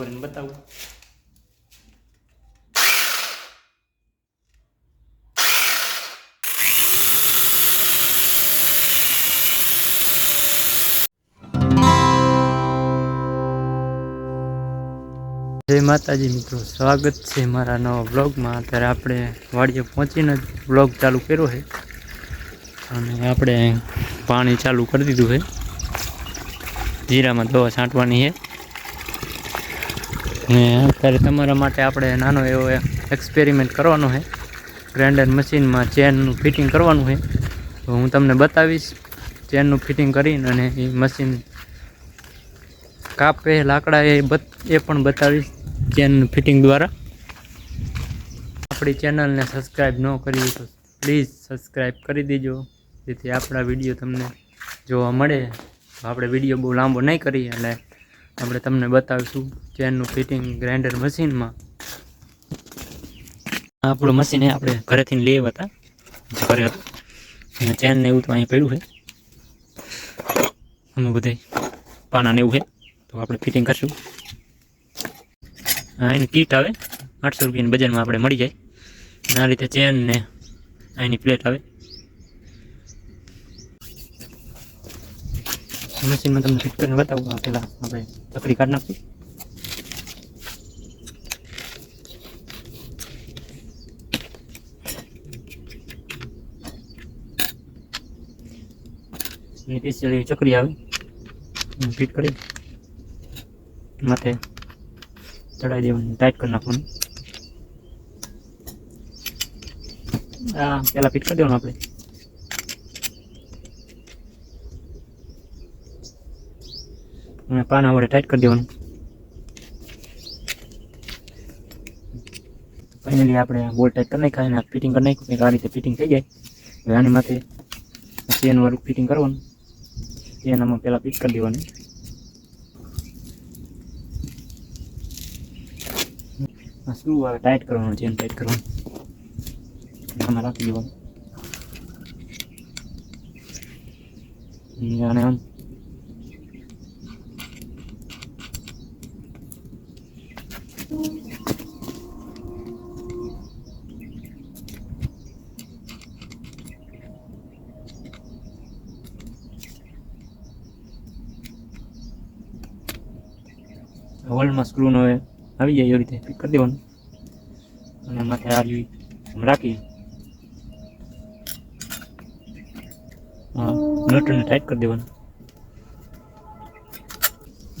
કરીને બતાવું જય માતાજી મિત્રો, સ્વાગત છે મારા નવા બ્લોગમાં અત્યારે આપણે વાડીએ પહોંચીને જ બ્લોગ ચાલુ કર્યો છે. અને આપણે પાણી ચાલુ કરી દીધું છે. જીરામાં દવા છાંટવાની છે. ને અત્યારે તમારા માટે આપણે નાનો એવો એક્સપેરિમેન્ટ કરવાનો છે. ગ્રાઇન્ડર મશીનમાં ચેનનું ફિટિંગ કરવાનું છે. તો હું તમને બતાવીશ ચેનનું ફિટિંગ કરીને અને એ મશીન કાપે, લાકડા એ બત, એ પણ બતાવીશ ચેન ફિટિંગ દ્વારા. આપણી ચેનલને સબસ્ક્રાઈબ ન કરી તો પ્લીઝ સબસ્ક્રાઈબ કરી દેજો. જેથી આપણા વીડિયો તમને જોવા મળે. તો આપણે વીડિયો બહુ લાંબો નહીં કરીએ એટલે આપણે તમને બતાવીશું ચેનનું ફિટિંગ ગ્રાઇન્ડર મશીનમાં. આપણું મશીન આપણે ઘરેથી લઈ હતા ઘરે હતું. અને ચેન ને એવું તો અહીં પડ્યું છે. અમે બધે પાના ને એવું છે. તો આપણે ફિટિંગ કરશું. હા એની કીટ આવે, આઠસો રૂપિયાની બજારમાં આપણે મળી જાય. આ રીતે ચેન ને અહીંની પ્લેટ આવે. મશીનમાં તમને ફિટ કરીને બતાવું પેલા આપણે લકડી કાઢી નાખશું એની સ્પેશિયલ ચકરી આવે. ફિટ કરી માથે ચડાવી દેવાની ટાઈટ કરી નાખવાનું. પેલા ફિટ કરી દેવાનું આપણે. અને પાના વડે ટાઈટ કરી દેવાનું. ફાઇનલી આપણે બોલ ટાઈટ કરી નાખ્યા અને ફિટિંગ કરી નાખ્યું. કંઈક આ રીતે ફિટિંગ થઈ જાય. હવે આની માથે ચેન વાળું ફિટિંગ કરવાનું. ચેન આમાં પહેલાં ફિટ કરી દેવાનું. શું આવે ટાઈટ કરવાનું ચેન ટાઈટ કરવાનું. આમાં રાખી દેવાનું. અને આમ હોલમાં સ્ક્રૂનો હવે આવી જાય એવી રીતે ફિટ કરી દેવાનું. અને માથે આ જેવી રાખી. નટને ટાઈટ કરી દેવાનું.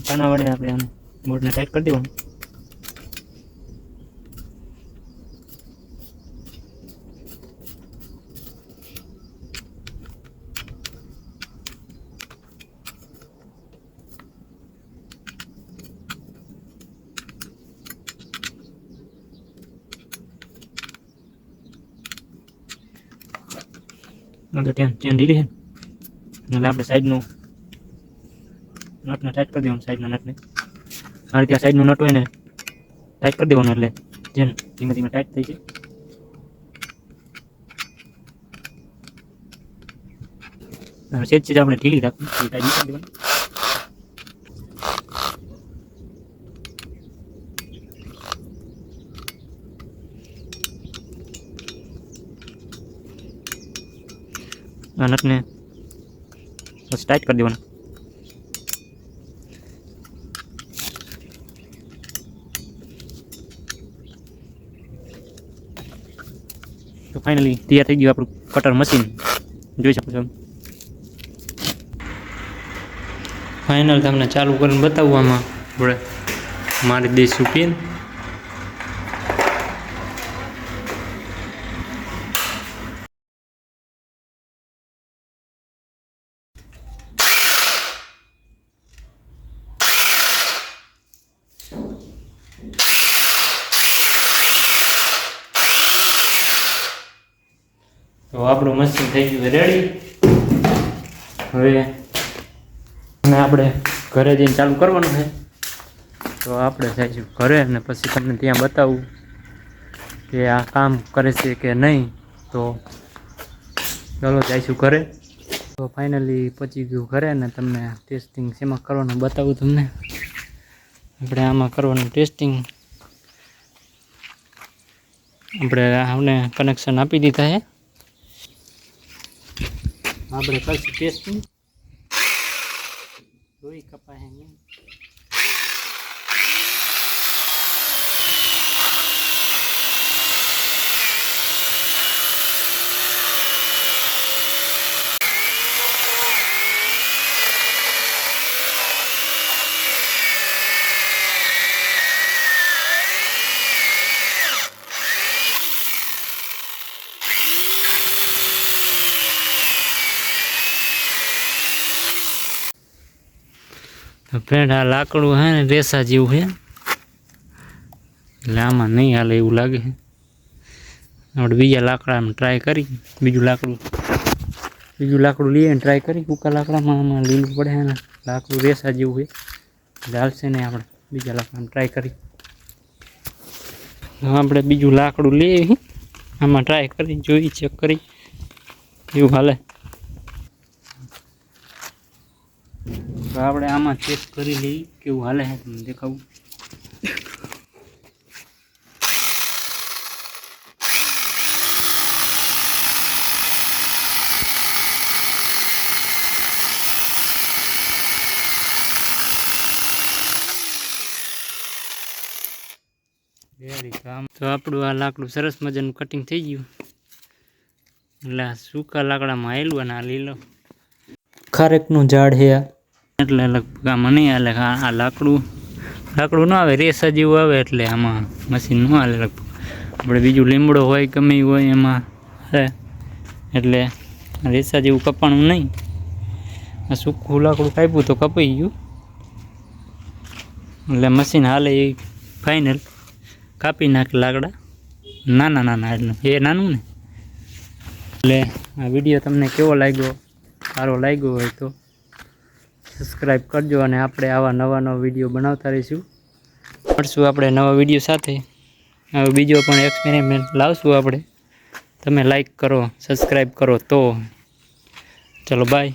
કાના વડે આપણે આમ બોર્ડને ટાઈટ કરી દેવાનું. નકર ત્યાં ચેન ઢીલી છે એટલે આપણે સાઈડનું નટને ટાઈટ કરી દેવાનું સાઈડના નટને આ રીતે આ સાઈડનું નટ હોય ને ટાઈટ કરી દેવાનું એટલે ચેન ધીમે ધીમે ટાઈટ થઈ જાય સેજ સેજ આપણે ઢીલી રાખવી ટાઈટ કરી દેવાની આ બસ ટાઈટ કરી દેવાના. તો ફાઇનલી તૈયાર થઈ ગયું આપણું કટર મશીન જોઈ શકો છો. ફાઇનલ તમને ચાલુ કરીને બતાવવામાં આપણે મારી દઈશું પિન તો આપણું મશીન થઈ ગયું રેડી હવે અને આપણે ઘરે જઈને ચાલુ કરવાનું છે. તો આપણે જઈશું ઘરે અને પછી તમને ત્યાં બતાવું કે આ કામ કરે છે કે નહીં. તો ચાલો જઈશું ઘરે. તો ફાઇનલી પચી ગયું ઘરે ને તમને ટેસ્ટિંગ શેમાં કરવાનું બતાવું તમને. આપણે આમાં કરવાનું ટેસ્ટિંગ આપણે આમને કનેક્શન આપી દીધા છે. આપણે કરશું ટેસ્ટિંગ જોઈ કપાય નહીં તો ફ્રેન્ડ આ લાકડું હે ને રેસા જેવું છે એટલે આમાં નહીં હાલે એવું લાગે છે આપણે બીજા લાકડામાં ટ્રાય કરી. બીજું લાકડું. બીજું લાકડું લઈએ ને ટ્રાય કરી. કૂકા લાકડામાં આમાં લીલું પડે ને. લાકડું રેસા જેવું છે ચાલશે નહીં આપણે બીજા લાકડામાં ટ્રાય કરી. આપણે બીજું લાકડું લઈએ આમાં ટ્રાય કરી, જોઈ ચેક કરી. એવું હાલે. તો આપણે આમાં ચેક કરી લઈએ કેવું હાલે છે તમને દેખાવું. તો આપણું આ લાકડું સરસ મજાનું કટિંગ થઈ ગયું. એટલે સૂકા લાકડામાં આવેલું અને આ લીલો. ખારેકનું ઝાડ છે આ. એટલે લગભગ આમાં નહીં હાલે. આ લાકડું લાકડું ન આવે, રેસા જેવું આવે એટલે આમાં મશીન ન હાલે લગભગ. આપણે બીજું લીમડો હોય ગમે હોય એમાં, હે, એટલે રેસા જેવું કપાણું નહીં. આ સૂકું લાકડું કાપ્યું તો કપાઈ ગયું. એટલે મશીન હાલે એ ફાઇનલ કાપી નાખે લાકડા. નાના નાના એટલું. એ નાનું ને. એટલે આ વીડિયો તમને કેવો લાગ્યો? સારો લાગ્યો હોય તો સબસ્ક્રાઈબ કરજો અને આપણે આવા નવા નવા વીડિયો બનાવતા રહીશું. મળશું આપણે નવા વીડિયો સાથે. બીજો પણ એક્સપેરિમેન્ટ લાવશું આપણે. તમે લાઈક કરો સબસ્ક્રાઈબ કરો તો. ચલો બાય